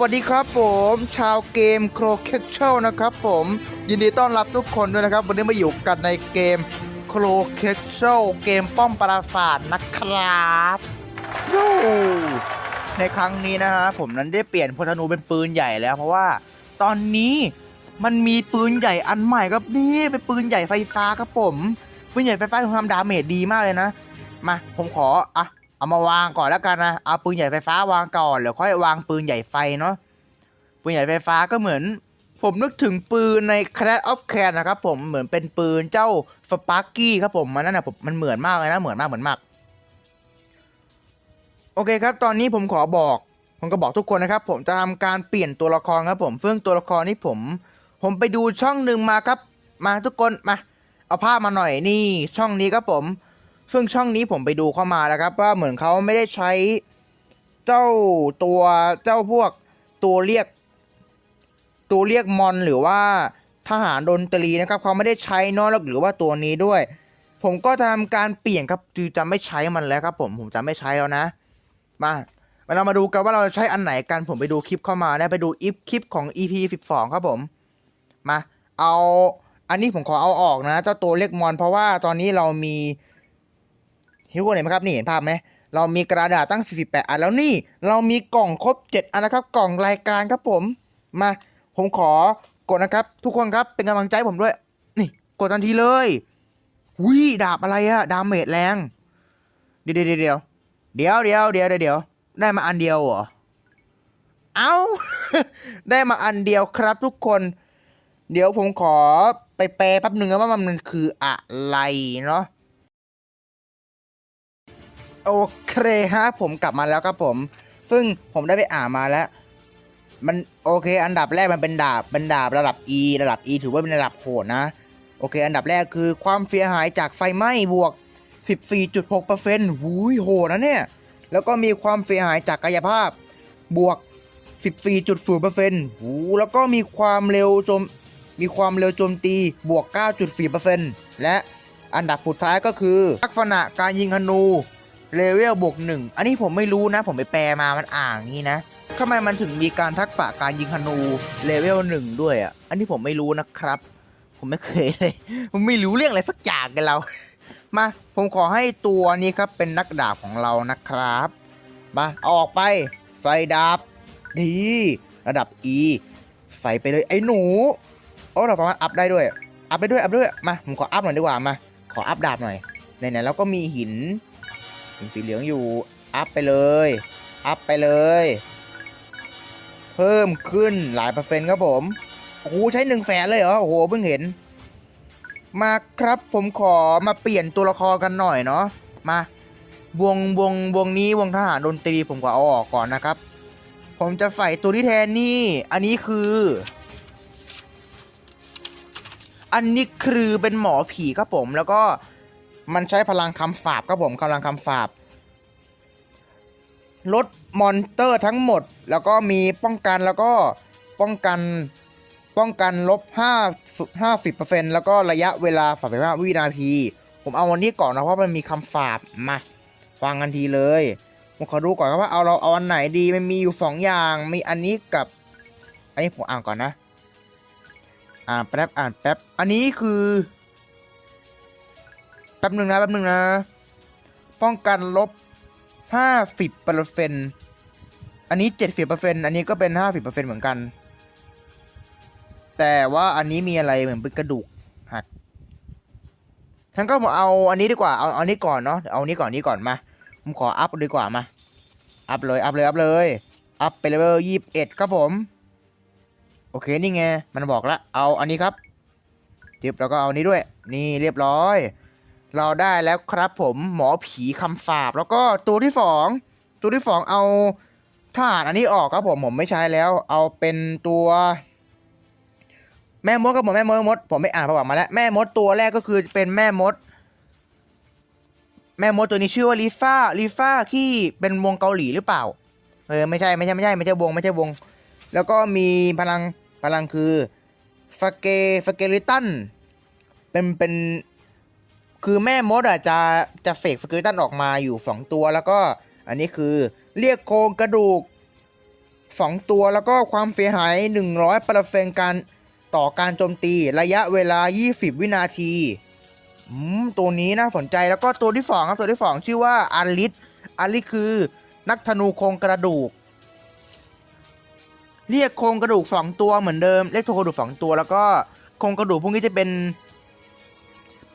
วัสดีครับผมชาวเกมโครเคชเชลนะครับผมยินดีต้อนรับทุกคนด้วยนะครับ วันนี้มาอยู่กันในเกมโครเคชเชลเกมป้อมปราสาทนะครับยูในครั้งนี้นะฮะผมนั้นได้เปลี่ยนพลธนูเป็นปืนใหญ่แล้ว เพราะว่าตอนนี้มันมีปืนใหญ่อันใหม่ครับนี่เป็นปืนใหญ่ไฟฟ้าครับผมปืนใหญ่ไฟฟ้าทำดาเมจดีมากเลยนะมาผมขออะ เอามาวางก่อนแล้วกันนะเอาปืนใหญ่ไฟฟ้าวางก่อนเดี๋ยวค่อยวางปืนใหญ่ไฟเนาะปืนใหญ่ไฟฟ้าก็เหมือน ผมนึกถึงปืนใน Clash of Clan นะครับผมเหมือนเป็นปืนเจ้าสปาร์กี้ครับผมมันนั่นนะผมมันเหมือนมากเลยนะเหมือนมากเหมือนมากโอเคครับ ตอนนี้ผมขอบอก ผมก็บอกทุกคนนะครับ ผมจะทำการเปลี่ยนตัวละครครับผมซึ่งตัวละครนี้ผม ผมไปดูช่องหนึ่งมาครับ มาทุกคนมา เอาภาพมาหน่อยนี่ ช่องนี้ครับผม ซึ่งช่องนี้ผมไปดูเข้ามาแล้วครับ ว่าเหมือนเขาไม่ได้ใช้เจ้าตัวเจ้าพวกตัวเรียก ตัวเรียกมอนหรือว่าทหารดนตรีนะครับเขาไม่ได้ใช้นอะแล้วหรือว่าตัวนี้ด้วย ผมก็จะทำการเปลี่ยนครับคือจะไม่ใช้มันแล้วครับ ผมผมจะไม่ใช้แล้วนะ มาเรามาดูกันว่าเราจะใช้อันไหนกันผมไปดูคลิปเข้ามานะไปดูอีฟคลิปของ EP 12 ครับผมมาเอาอันนี้ผมขอเอาออกนะ เจ้าตัวเรียกมอน เพราะว่าตอนนี้เรามี ฮิวโก้เห็นไหมครับนี่เห็นภาพไหมเรามีกระดาษตั้ง 48 อันแล้วนี่ เรามีกล่องครบ 7 อันนะครับ กล่องรายการครับผม มาผมขอกดนะครับ ทุกคนครับเป็นกำลังใจผมด้วย นี่กดทันทีเลยวิดาบอะไรอะดาเมจแรง เดี๋ยวเดี๋ยวเดี๋ยวเดี๋ยวเดี๋ยวเดี๋ยวเดี๋ยวได้มาอันเดียวเหรอ เอาได้มาอันเดียวครับทุกคน เดี๋ยวผมขอไปแปลแป๊บหนึ่งว่ามันคืออะไรเนาะ โอเคฮะผมกลับมาแล้วครับผม ซึ่งผมได้ไปอ่านมาแล้ว มันโอเค อันดับแรกมันเป็นดาบเป็นดาบระดับ E ระดับ E ถือว่าเป็นระดับโหดนะ โอเค อันดับแรกคือความเสียหายจากไฟไหม้บวก 14.6%หูยโหดนะเนี่ย แล้วก็มีความเสียหายจากกายภาพบวก 14.0%หูแล้วก็มีความเร็วโจมมีความเร็วโจมตีบวก 9.4%และอันดับสุดท้ายก็คือ ลักษณะการยิงธนู เลเวลบวกหนึ่งอันนี้ผมไม่รู้นะ ผมไปแปลมามันอ่างนี้นะทำไมมันถึงมีการทักษะการยิงธนูเลเวลหนึ่งด้วยอะ อันนี้ผมไม่รู้นะครับ ผมไม่เคยเลยผมไม่รู้เรื่องอะไรสักอย่างกันเรา มา ผมขอให้ตัวนี้ครับเป็นนักดาบของเรานะครับ มาออกไปไฟดาบดีระดับ E ใส่ไปเลยไอ้หนูโอ้เราสามารถอัพได้ด้วย อัพได้ด้วยอัพด้วยมาผมขออัพหน่อยดีกว่ามา ขออัพดาบหน่อยไหนๆแล้วก็มีหิน หินสีเหลืองอยู่ อัพไปเลย อัพไปเลย เพิ่มขึ้นหลายเปอร์เซ็นต์ครับผม โอ้โห ใช้หนึ่งแสนเลยเหรอ โอ้โห เพิ่งเห็น มาครับผมขอมาเปลี่ยนตัวละครกันหน่อยเนาะ มาวงวงวงนี้วงทหารดนตรีผมก็เอาออกก่อนนะครับ ผมจะใส่ตัวที่แทนนี่ อันนี้คือ อันนี้คือเป็นหมอผีครับผมแล้วก็ มันใช้พลังคำสาบครับผมพลังคำสาบลดมอนเตอร์ทั้งหมด แล้วก็มีป้องกันแล้วก็ป้องกันป้องกันลบ5 50%แล้วก็ระยะเวลา35วินาที ผมเอาวันนี้ก่อนนะเพราะมันมีคำสาบมาฟังกันทีเลยผมขอดูก่อนครับว่าเอาเราเอาอันไหนดีมันมีอยู่สองอย่างมีอันนี้กับ อันนี้ผมอ่านก่อนนะ อ่านแป๊บอ่านแป๊บอันนี้คือ แป๊บหนึ่งนะแป๊บหนึ่งนะ ป้องกันลบห้าสิบเปอร์เซ็นอันนี้เจ็ดสิบเปอร์เซ็นอันนี้ก็เป็นห้าสิบเปอร์เซ็นเหมือนกัน แต่ว่าอันนี้มีอะไรเหมือนเป็นกระดูกหักฉันก็บอกเอาอันนี้ดีกว่า เอาเอาอันนี้ก่อนเนาะ เอาอันนี้ก่อนนี้ก่อนมา ผมขออัพดีกว่ามา อัพเลย อัพเลย อัพเลย อัพไปเลเวลยี่สิบเอ็ดครับผม โอเค นี่ไง มันบอกแล้วเอาอันนี้ครับจิบแล้วก็เอานี้ด้วย นี่เรียบร้อย เราได้แล้วครับผมหมอผีคำสาบ แล้วก็ตัวที่สองตัวที่สองเอาทหารอันนี้ออกครับผมผมไม่ใช้แล้ว เอาเป็นตัว แม่มดครับผมแม่มดมด ผมไม่อ่านประวัติมาแล้ว แม่มดตัวแรกก็คือเป็นแม่มด แม่มดตัวนี้ชื่อว่าลิซ่าลิซ่าที่เป็นวงเกาหลีหรือเปล่า เออไม่ใช่ไม่ใช่ไม่ใช่ไม่ใช่วงไม่ใช่วง แล้วก็มีพลังพลังคือฟาเกฟาเกลิตันเป็นเป็น คือแม่มดอะจะจะเฟกฟาเกลตันออกมาอยู่สองตัวแล้วก็อันนี้คือเรียกโครงกระดูก 2 ตัวแล้วก็ความเสียหาย 100เปอร์เซ็นต์การต่อการโจมตีระยะเวลา 20 วินาทีอืมตัวนี้น่าสนใจแล้วก็ตัวที่สองครับตัวที่สองชื่อว่าอาริสอาริสคือนักธนูโครงกระดูก เรียกโครงกระดูกสองตัวเหมือนเดิมเรียกโครงกระดูกสองตัว แล้วก็โครงกระดูกพวกนี้จะเป็น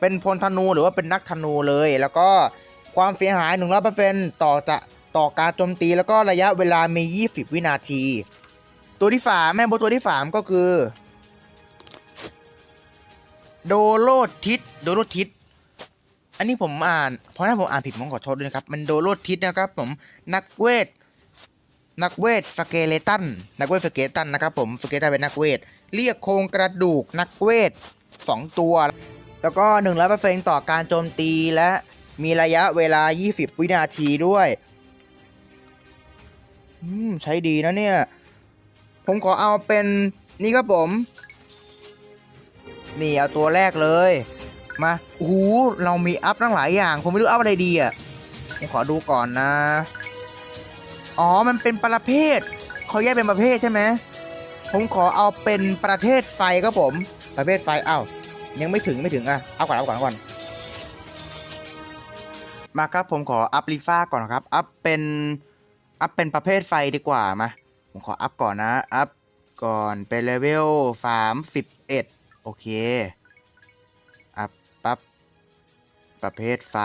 เป็นพลธนูหรือว่าเป็นนักธนูเลย แล้วก็ความเสียหายหนึ่งร้อยเปอร์เซนต่อจะต่อการโจมตีแล้วก็ระยะเวลามี 20 วินาที ตัวที่สามแม่โบทตัวที่สามก็คือโดโลทิศโดโลทิศอันนี้ผมอ่าน เพราะถ้าผมอ่านผิดผมขอโทษด้วยนะครับ มันโดโลทิศนะครับผมนักเวท นักเวทสเกเลตัน นักเวทสเกเลตันนะครับผมสเกเลตันเป็นนักเวท เรียกโครงกระดูกนักเวทสองตัว แล้วก็1นึ่งร้อยเปอร์เซ็นต่อการโจมตีและมีระยะเวลา 20 วินาทีด้วยอืมใช้ดีนะเนี่ย ผมขอเอาเป็นนี่ครับผม นี่เอาตัวแรกเลย มาโอ้โหเรามีอัพตั้งหลายอย่าง ผมไม่รู้อัพอะไรดีอะ ผมขอดูก่อนนะ อ๋อ มันเป็นประเภท เขาแยกเป็นประเภทใช่ไหม ผมขอเอาเป็นประเภทไฟครับผม ประเภทไฟอ้าว ยังไม่ถึงไม่ถึงอะเอาก่อนเอาก่อนเอาก่อนมาครับผมขออัพลีฟ้าก่อนครับอัพเป็นอัพเป็นประเภทไฟดีกว่ามาผมขออัพก่อนนะอัพก่อนเป็นเลเวลสามสิบเอ็ดโอเคอัพปั๊บประเภทไฟ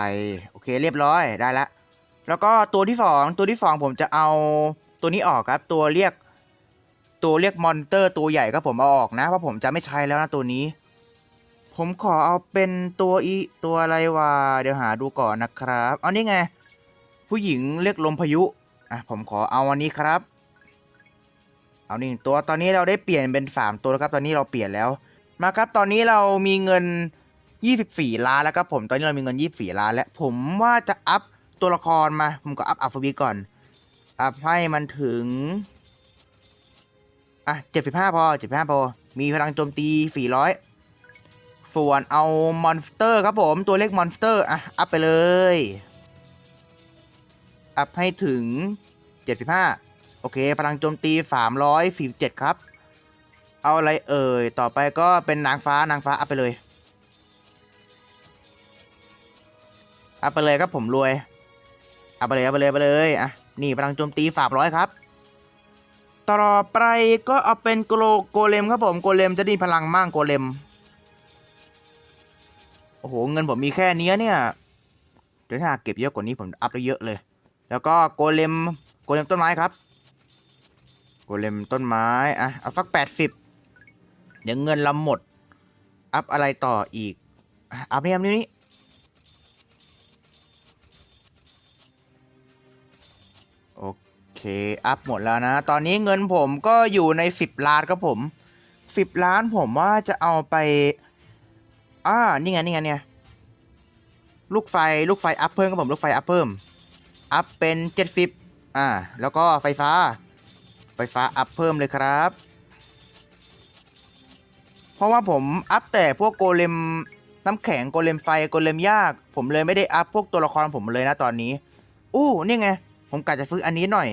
โอเคเรียบร้อยได้ละแล้วก็ตัวที่สองตัวที่สองผมจะเอาตัวนี้ออกครับตัวเรียกตัวเรียกมอนเตอร์ตัวใหญ่ครับผมเอาออกนะเพราะผมจะไม่ใช้แล้วนะตัวนี้ ผมขอเอาเป็นตัวอีตัวอะไรวะเดี๋ยวหาดูก่อนนะครับเอานี่ไง ผู้หญิงเรียกลมพายุอะผมขอเอาอันนี้ครับ เอานี่ตัวตอนนี้เราได้เปลี่ยนเป็นสามตัวแล้วครับ ตอนนี้เราเปลี่ยนแล้วมาครับ ตอนนี้เรามีเงิน 24 ล้านแล้วครับผมตอนนี้เรามีเงิน 24 ล้านแล้วผมว่าจะอัพตัวละครมา ผมก็อัพอัฟวีก่อนอัพให้มันถึงอะ75พอ75พอมีพลังโจมตี 400 ส่วนเอามอนสเตอร์ครับผมตัวเลขมอนสเตอร์อะอัพไปเลย อัพให้ถึง 75 โอเค พลังโจมตี 347 ครับ เอาอะไรเอ่ย ต่อไปก็เป็นนางฟ้านางฟ้าอัพไปเลย อัพไปเลยครับผมรวย อัพไปเลยอัพไปเลยไปเลยอะนี่พลังโจมตีฝาบร้อยครับต่อไปก็เอาเป็นโกโลโกเลมครับผมโกเลมจะได้พลังมั่งโกเลม โอ้โห เงินผมมีแค่เนี้ยเนี่ย เดี๋ยวถ้าเก็บเยอะกว่านี้ผมอัพได้เยอะเลย แล้วก็โกเลม โกเลมต้นไม้ครับ โกเลมต้นไม้ อะ เอาสักแปดสิบเดี๋ยวเงินเราหมด อัพอะไรต่ออีก อัพนี่อัพนี่โอเค อัพหมดแล้วนะ ตอนนี้เงินผมก็อยู่ใน10ล้านครับผม10ล้านผมว่าจะเอาไป อ่านี่ไงนี่ไงเนี่ยลูกไฟลูกไฟอัพเพิ่มครับผมลูกไฟอัพเพิ่มอัพเป็น70อ่าแล้วก็ไฟฟ้า ไฟฟ้าอัพเพิ่มเลยครับ เพราะว่าผมอัพแต่พวกโกเลมน้ำแข็งโกเลมไฟโกเลมยาก ผมเลยไม่ได้อัพพวกตัวละครผมเลยนะตอนนี้อู้นี่ไง ผมกะจะฟื้นอันนี้หน่อย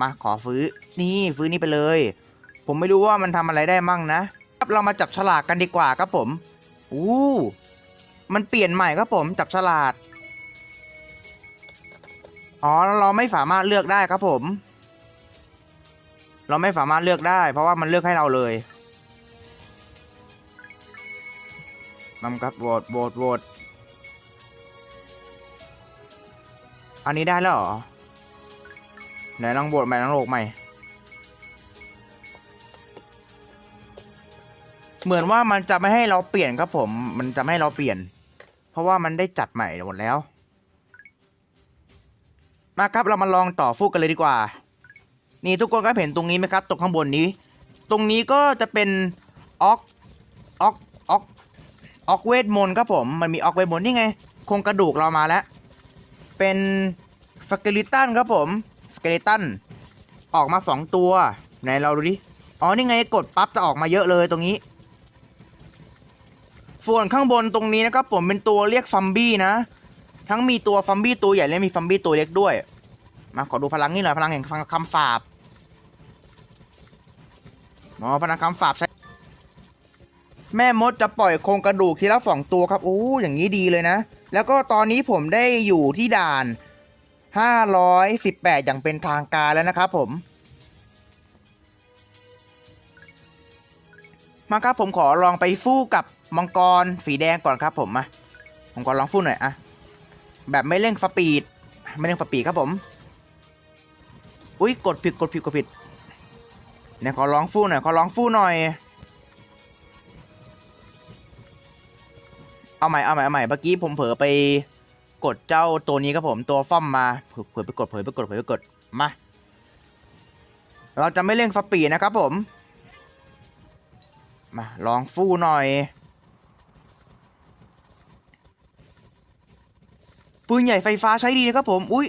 มาขอฟื้นนี่ฟื้นนี่ไปเลย ผมไม่รู้ว่ามันทำอะไรได้มั่งนะครับเรามาจับฉลากกันดีกว่าครับผม อู้มันเปลี่ยนใหม่ครับผมจับฉลากอ๋อเราไม่สามารถเลือกได้ครับผม เราไม่สามารถเลือกได้ เพราะว่ามันเลือกให้เราเลยนำครับโหวตโหวตโหวตอันนี้ได้แล้วเหรอไหนลองโหวตใหม่ลองโหลกใหม่ เหมือนว่ามันจะไม่ให้เราเปลี่ยนครับผม มันจะไม่ให้เราเปลี่ยน เพราะว่ามันได้จัดใหม่หมดแล้ว มาครับเรามาลองต่อฟูกกันเลยดีกว่า นี่ทุกคนก็เห็นตรงนี้ไหมครับ ตรงข้างบนนี้ ตรงนี้ก็จะเป็นออกออกออกออกเวทมนต์ครับผม มันมีออกเวทมนต์นี่ไง โครงกระดูกเรามาแล้ว เป็นสเกลิตันครับผมสเกลิตันออกมาสองตัว ไหนเราดูดิ อ๋อ นี่ไงกดปั๊บจะออกมาเยอะเลยตรงนี้ ส่วนข้างบนตรงนี้นะครับผมเป็นตัวเรียกฟัมบี้นะ ทั้งมีตัวฟัมบี้ตัวใหญ่และมีฟัมบี้ตัวเล็กด้วย มาขอดูพลังนี่หน่อยพลังแห่งคำสาบอ๋อพลังคำสาปใช้แม่มดจะปล่อยโครงกระดูกทีละสองตัวครับอู้อย่างนี้ดีเลยนะ แล้วก็ตอนนี้ผมได้อยู่ที่ด่าน 518 อย่างเป็นทางการแล้วนะครับผม มาครับผมขอลองไปฟู่กับ มังกรสีแดงก่อนครับผมมาผมขอลองฟู่หน่อยอะแบบไม่เร่งสปีด ไม่เร่งสปีดครับผม อุ้ยกดผิดกดผิดกดผิดเนี่ยขอลองฟู่หน่อยขอลองฟู่หน่อย เอาใหม่เอาใหม่เอาใหม่เมื่อกี้ผมเผลอไปกดเจ้าตัวนี้ครับผมตัวฟ้อมมาเผลอเผลอไปกดเผลอไปกดเผลอไปกดมา เราจะไม่เร่งสปีดนะครับผมมาลองฟู่หน่อย ปืนใหญ่ไฟฟ้าใช้ดีนะครับผม อุ้ย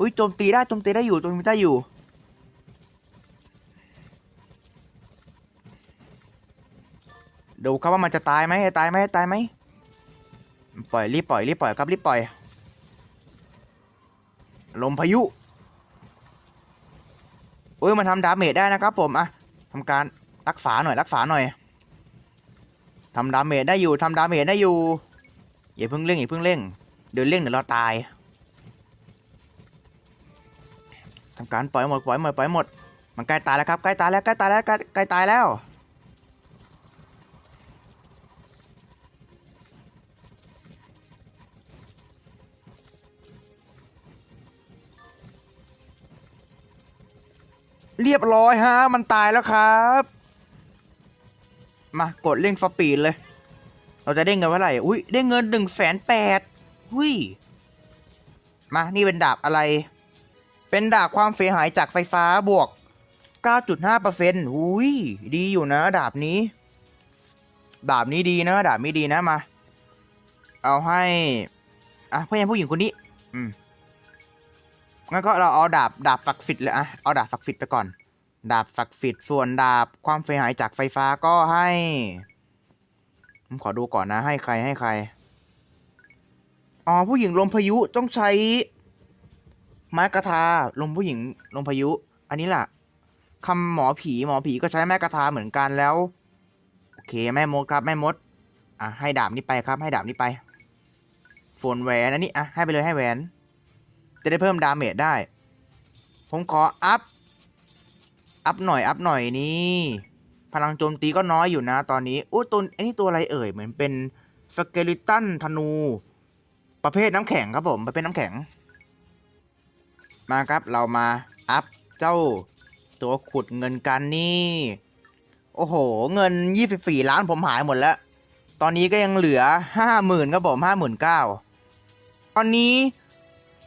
อุ้ยโจมตีได้โจมตีได้อยู่โจมตีได้อยู่ ดูครับว่ามันจะตายไหมตายไหมตายไหมปล่อยรีบปล่อยรีบปล่อยครับรีบปล่อย ลมพายุโอ้ยมันทำดาเมจได้นะครับผมอะทำการรักษาหน่อยรักษาหน่อยทำดาเมจได้อยู่ทำดาเมจได้อยู่อย่าเพิ่งเร่งอย่าเพิ่งเร่ง เดี๋ยวเร่งเดี๋ยวเราตายทำการปล่อยหมดปล่อยหมดปล่อยหมด มันใกล้ตายแล้วครับใกล้ตายแล้วใกล้ตายแล้วใกล้ตายแล้ว เรียบร้อยฮะ มันตายแล้วครับ มากดเร่งสปีดเลย เราจะได้เงินเท่าไหร่ อุ้ยได้เงินหนึ่งแสนแปด หุ้ย มานี่เป็นดาบอะไร เป็นดาบความเสียหายจากไฟฟ้าบวก 9.5%หุ้ย ดีอยู่นะ ดาบนี้ ดาบนี้ดีนะ ดาบนี้ดีนะมา เอาให้ อะเพื่อนผู้หญิงคนนี้ อืมงั้นก็เราเอาดาบดาบฝักฟิตเลยอะเอาดาบฝักฟิตไปก่อน ดาบฝักฟิตส่วนดาบความเสียหายจากไฟฟ้าก็ให้ผมขอดูก่อนนะ ให้ใครให้ใคร อ๋อผู้หญิงลมพายุต้องใช้ ไม้กระทาลมผู้หญิงลมพายุ อันนี้แหละคำหมอผีหมอผีก็ใช้ไม้กระทาเหมือนกันแล้วโอเคแม่มดครับแม่มดอะให้ดาบนี้ไปครับ ให้ดาบนี้ไปโฟนแหวนอันนี้อะให้ไปเลยให้แหวน จะได้เพิ่มดาเมจได้ ผมขออัพอัพหน่อยอัพหน่อยนี่พลังโจมตีก็น้อยอยู่นะตอนนี้อู้ตัวอันนี้ตัวอะไรเอ่ยเหมือนเป็นสเกลิตันธนู ประเภทน้ำแข็งครับผมประเภทน้ำแข็ง มาครับเรามาอัพเจ้าตัวขุดเงินกันนี่ โอ้โห เงิน 24 ล้านผมหายหมดแล้ว ตอนนี้ก็ยังเหลือ 50,000ครับผม59,000ตอนนี้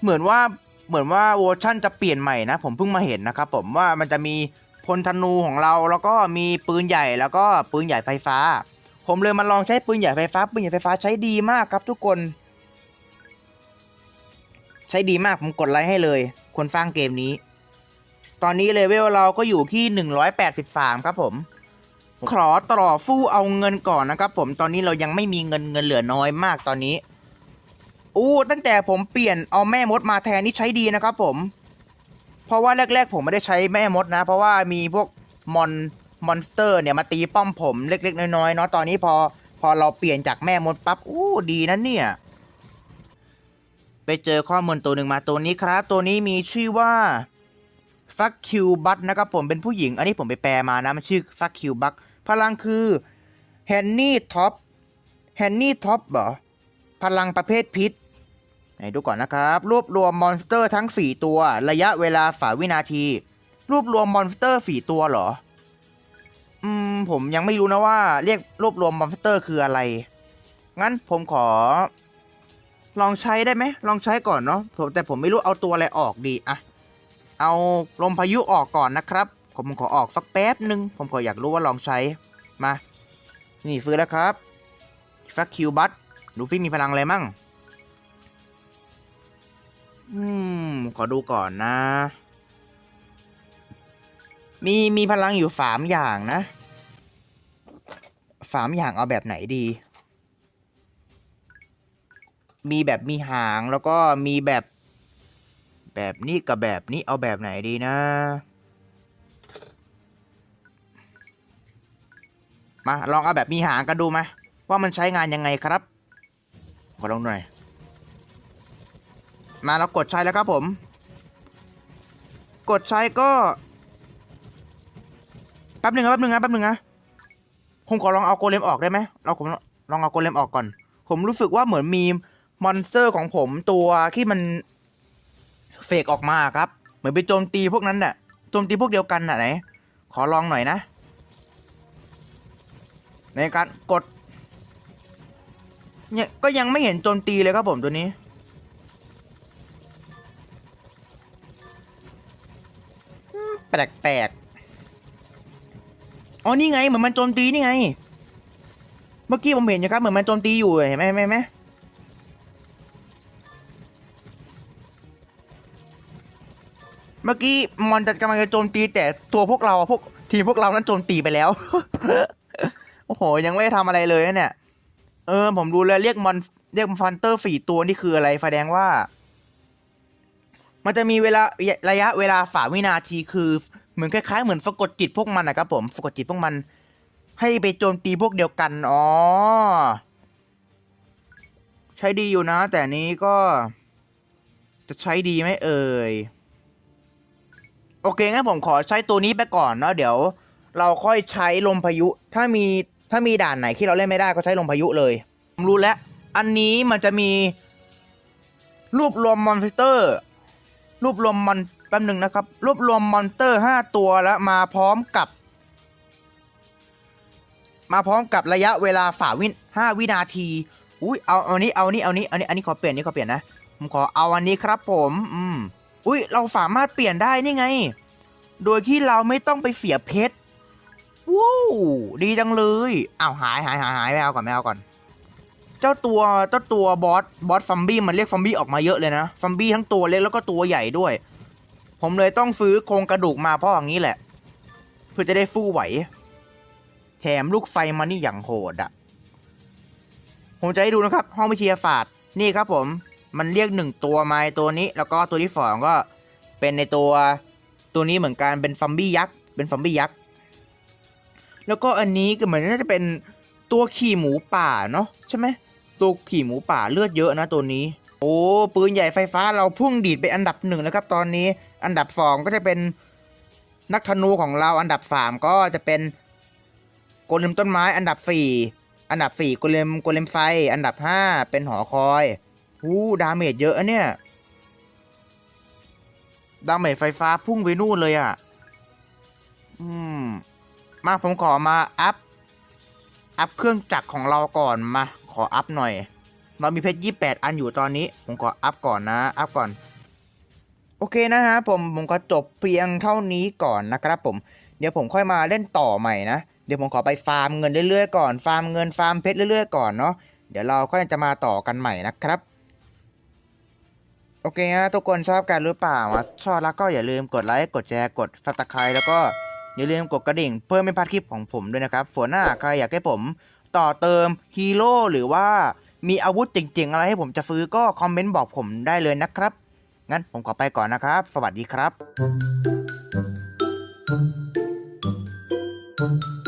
เหมือนว่าเหมือนว่าเวอร์ชั่นจะเปลี่ยนใหม่นะ ผมเพิ่งมาเห็นนะครับผมว่ามันจะมีพลธนูของเราแล้วก็มีปืนใหญ่แล้วก็ปืนใหญ่ไฟฟ้า ผมเลยมาลองใช้ปืนใหญ่ไฟฟ้า ปืนใหญ่ไฟฟ้าใช้ดีมากครับทุกคน ใช้ดีมากผมกดไลค์ให้เลย คนสร้างเกมนี้ ตอนนี้เลเวลเราก็อยู่ที่ 183 ครับผมขอต่อฟู่เอาเงินก่อนนะครับผมตอนนี้เรายังไม่มีเงินเงินเหลือน้อยมากตอนนี้อู้ตั้งแต่ผมเปลี่ยนเอาแม่มดมาแทนนี่ใช้ดีนะครับผม เพราะว่าแรก ๆ ผมไม่ได้ใช้แม่มดนะ เพราะว่ามีพวกมอนมอนสเตอร์เนี่ยมาตีป้อมผมเล็ก ๆ น้อยๆเนาะตอนนี้พอพอเราเปลี่ยนจากแม่มดปั๊บอู้ดีนะเนี่ย ไปเจอข้อมูลตัวหนึ่งมาตัวนี้ครับ ตัวนี้มีชื่อว่าฟักคิวบัตนะครับผมเป็นผู้หญิง อันนี้ผมไปแปลมานะมันชื่อฟักคิวบักพลังคือแฮนนี่ท็อปแฮนนี่ท็อปเหรอพลังประเภทพิษไหนดูก่อนนะครับ รวบรวมมอนสเตอร์ทั้ง 4 ตัว ระยะเวลาฝ่าวินาที รวบรวมมอนสเตอร์4ตัวเหรอ อืม ผมยังไม่รู้นะว่า เรียกรวบรวมมอนสเตอร์คืออะไร งั้นผมขอ ลองใช้ได้ไหมลองใช้ก่อนเนาะผมแต่ผมไม่รู้เอาตัวอะไรออกดีอะเอาลมพายุออกก่อนนะครับ ผมขอออกสักแป๊บหนึ่งผมขออยากรู้ว่าลองใช้มา นี่ซื้อแล้วครับฟักคิวบัตลูฟี่มีพลังอะไรมั่งอืมขอดูก่อนนะ มีมีพลังอยู่สามอย่างนะสามอย่างเอาแบบไหนดี มีแบบมีหางแล้วก็มีแบบ แบบนี้กับแบบนี้เอาแบบไหนดีนะ มาลองเอาแบบมีหางกันดูไหมว่ามันใช้งานยังไงครับขอลองหน่อย มาแล้วกดใช้แล้วครับผม กดใช้ก็แป๊บหนึ่งนะแป๊บหนึ่งนะแป๊บหนึ่งนะผมขอลองเอาโกเลมออกได้ไหมเราผมลองเอาโกเลมออกก่อน ผมรู้สึกว่าเหมือนมีม มอนสเตอร์ของผมตัวที่มันเฟกออกมาครับ เหมือนไปโจมตีพวกนั้นน่ะโจมตีพวกเดียวกันน่ะไหน ขอลองหน่อยนะ ในการกดเนี่ยก็ยังไม่เห็นโจมตีเลยครับผมตัวนี้ แปลกๆอ๋อนี่ไงเหมือนมันโจมตีนี่ไง เมื่อกี้ผมเห็นอยู่ครับเหมือนมันโจมตีอยู่เห็นไหมเห็นไหม เมื่อกี้มอนจะกำลังจะโจมตีแต่ตัวพวกเราพวกทีมพวกเรานั้นโจมตีไปแล้ว โอ้โห ยังไม่ได้ทำอะไรเลยเนี่ย เออ ผมดูแล้วเรียกมอนเรียกฟันเตอร์ฝีตัวนี่คืออะไรแสดงว่า มันจะมีเวลาระยะเวลาฝ่าวินาทีคือ เหมือนคล้ายๆ เหมือนสะกดจิตพวกมันนะครับผมสะกดจิตพวกมัน ให้ไปโจมตีพวกเดียวกันอ๋อใช้ดีอยู่นะ แต่นนี้ก็ จะใช้ดีไหมเอ่ย โอเคงั้นผมขอใช้ตัวนี้ไปก่อนเนาะเดี๋ยว เราค่อยใช้ลมพายุ ถ้ามีถ้ามีด่านไหนที่เราเล่นไม่ได้ก็ใช้ลมพายุเลยผมรู้แล้ว อันนี้มันจะมีรวบรวมมอนสเตอร์รวบรวมมอนแป๊บหนึ่งนะครับ รวบรวมมอนสเตอร์ห้าตัวแล้วมาพร้อมกับ มาพร้อมกับระยะเวลาฝ่าวินห้าวินาทีอุ้ยเอาเอานี้เอานี้เอานี้อันนี้อันนี้ขอเปลี่ยนนี่ขอเปลี่ยนนะผมขอเอาอันนี้ครับผม อืม อุ้ยเราสามารถเปลี่ยนได้นี่ไง โดยที่เราไม่ต้องไปเสียเพชรว้าวดีจังเลยอ้าวหายหายหายหายไม่เอาก่อนไม่เอาก่อน เจ้าตัวเจ้าตัวบอสบอสฟัมบี้มันเรียกฟัมบี้ออกมาเยอะเลยนะฟัมบี้ทั้งตัวเล็กแล้วก็ตัวใหญ่ด้วย ผมเลยต้องซื้อโครงกระดูกมาเพราะอย่างนี้แหละ เพื่อจะได้ฟู่ไหว แถมลูกไฟมันนี่อย่างโหดอะผมจะให้ดูนะครับ ห้องวิทยาศาสตร์นี่ครับผม มันเรียกหนึ่งตัวไม้ตัวนี้ แล้วก็ตัวที่สองก็เป็นในตัวตัวนี้เหมือนกันเป็นฟัมบี้ยักษ์เป็นฟัมบี้ยักษ์แล้วก็อันนี้ก็เหมือนน่าจะเป็นตัวขี่หมูป่าเนาะใช่ไหมตัวขี่หมูป่าเลือดเยอะนะตัวนี้ โอ้ปืนใหญ่ไฟฟ้าเราพุ่งดีดไปอันดับหนึ่งแล้วครับตอนนี้ อันดับสองก็จะเป็นนักธนูของเราอันดับสามก็จะเป็นโกเลมต้นไม้ อันดับสี่อันดับสี่โกเลมโกเลมไฟ อันดับห้าเป็นหอคอย อู้ดาเมจเยอะอะเนี่ย ดาเมจไฟฟ้าพุ่งไปนู่นเลยอะ่ะ อืม มาผมขอมาอัพ อัพเครื่องจักรของเราก่อนมา ขออัพหน่อย เรามีเพชรยี่แปดอันอยู่ตอนนี้ ผมขออัพก่อนนะ อัพก่อน โอเคนะฮะผมผมก็จบเพียงเท่านี้ก่อนนะครับผม เดี๋ยวผมค่อยมาเล่นต่อใหม่นะ เดี๋ยวผมขอไปฟาร์มเงินเรื่อยๆก่อน ฟาร์มเงินฟาร์มเพชรเรื่อยๆก่อนเนาะ เดี๋ยวเราก็จะมาต่อกันใหม่นะครับ โอเคฮะทุกคนชอบกันหรือเปล่าชอบแล้วก็อย่าลืมกดไลค์กดแชร์กดซับสไครต์แล้วก็อย่าลืมกดกระดิ่งเพื่อไม่พลาดคลิปของผมด้วยนะครับฝนหน้าใครอยากให้ผมต่อเติมฮีโร่หรือว่ามีอาวุธเจ๋งๆอะไรให้ผมจะซื้อก็คอมเมนต์บอกผมได้เลยนะครับ งั้นผมขอไปก่อนนะครับ สวัสดีครับ